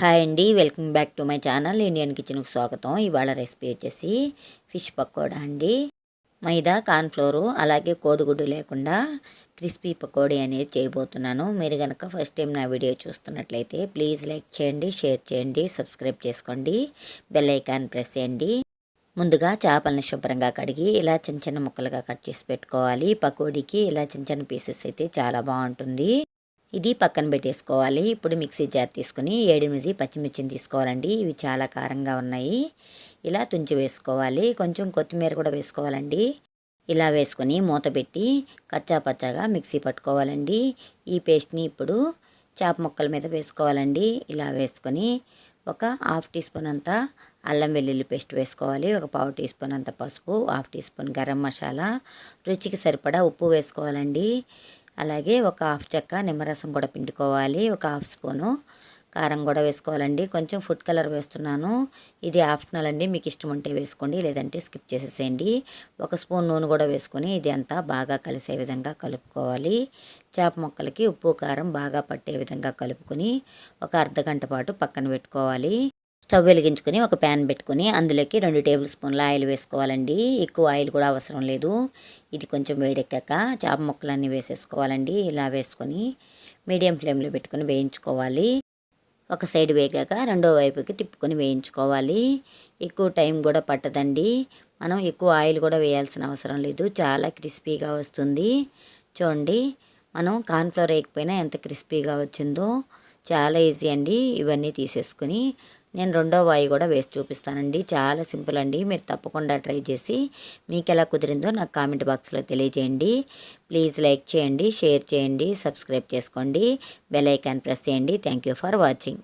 Hi అండి welcome back to my channel Indian కిచెన్కి స్వాగతం. ఇవాళ రెసిపీ వచ్చేసి ఫిష్ పకోడా అండి. మైదా కార్న్ఫ్లోరు అలాగే కోడిగుడ్డు లేకుండా క్రిస్పీ పకోడీ అనేది చేయబోతున్నాను. మీరు కనుక ఫస్ట్ టైం నా వీడియో చూస్తున్నట్లయితే ప్లీజ్ లైక్ చేయండి షేర్ చేయండి సబ్స్క్రైబ్ చేసుకోండి బెల్ ఐకాన్ ప్రెస్ చేయండి. ముందుగా చేపలను శుభ్రంగా కడిగి ఇలా చిన్న చిన్న ముక్కలుగా కట్ చేసి పెట్టుకోవాలి. పకోడీకి ఇలా చిన్న చిన్న పీసెస్ అయితే చాలా బాగుంటుంది. ఇది పక్కన పెట్టేసుకోవాలి. ఇప్పుడు మిక్సీ జార్ తీసుకుని ఏడెనిమిది పచ్చిమిర్చిని తీసుకోవాలండి. ఇవి చాలా కారంగా ఉన్నాయి. ఇలా తుంచి వేసుకోవాలి. కొంచెం కొత్తిమీర కూడా వేసుకోవాలండి. ఇలా వేసుకొని మూత పెట్టి కచ్చా పచ్చాగా మిక్సీ పట్టుకోవాలండి. ఈ పేస్ట్ని ఇప్పుడు చేప ముక్కల మీద వేసుకోవాలండి. ఇలా వేసుకొని ఒక హాఫ్ టీ స్పూన్ అంత అల్లం వెల్లుల్లి పేస్ట్ వేసుకోవాలి. ఒక పావు టీ స్పూన్ అంత పసుపు half teaspoon garam masala. రుచికి సరిపడా ఉప్పు వేసుకోవాలండి. అలాగే ఒక హాఫ్ చెక్క నిమ్మరసం కూడా పిండుకోవాలి ఒక హాఫ్ స్పూను కారం కూడా వేసుకోవాలండి. కొంచెం ఫుడ్ కలర్ వేస్తున్నాను. ఇది ఆప్షనల్ అండి. మీకు ఇష్టం ఉంటే వేసుకోండి లేదంటే స్కిప్ చేసేసేయండి. ఒక స్పూన్ నూనె కూడా వేసుకొని ఇది అంతా బాగా కలిసే విధంగా కలుపుకోవాలి. చేప ముక్కలకి ఉప్పు కారం బాగా పట్టే విధంగా కలుపుకొని ఒక అర్ధ గంట పాటు పక్కన పెట్టుకోవాలి. స్టవ్ వెలిగించుకొని ఒక ప్యాన్ పెట్టుకొని అందులోకి రెండు టేబుల్ స్పూన్ల ఆయిల్ వేసుకోవాలండి. ఎక్కువ ఆయిల్ కూడా అవసరం లేదు. ఇది కొంచెం వేడెక్కాక చేప ముక్కలన్నీ వేసేసుకోవాలండి. ఇలా వేసుకొని మీడియం ఫ్లేమ్లో పెట్టుకొని వేయించుకోవాలి. ఒక సైడ్ వేగాక రెండో వైపుకి తిప్పుకొని వేయించుకోవాలి. ఎక్కువ టైం కూడా పట్టదండి. మనం ఎక్కువ ఆయిల్ కూడా వేయాల్సిన అవసరం లేదు. చాలా క్రిస్పీగా వస్తుంది. చూడండి మనం కార్న్ఫ్లవర్ వేయకపోయినా ఎంత క్రిస్పీగా వచ్చిందో. చాలా ఈజీ అండి. ఇవన్నీ తీసేసుకుని నేను రెండో వాయి కూడా వేసి చూపిస్తానండి. చాలా సింపుల్ అండి. మీరు తప్పకుండా ట్రై చేసి మీకు ఎలా కుదిరిందో నాకు కామెంట్ బాక్స్లో తెలియజేయండి. ప్లీజ్ లైక్ చేయండి షేర్ చేయండి సబ్స్క్రైబ్ చేసుకోండి. బెల్ ఐకాన్ ప్రెస్ చేయండి. Thank you for watching.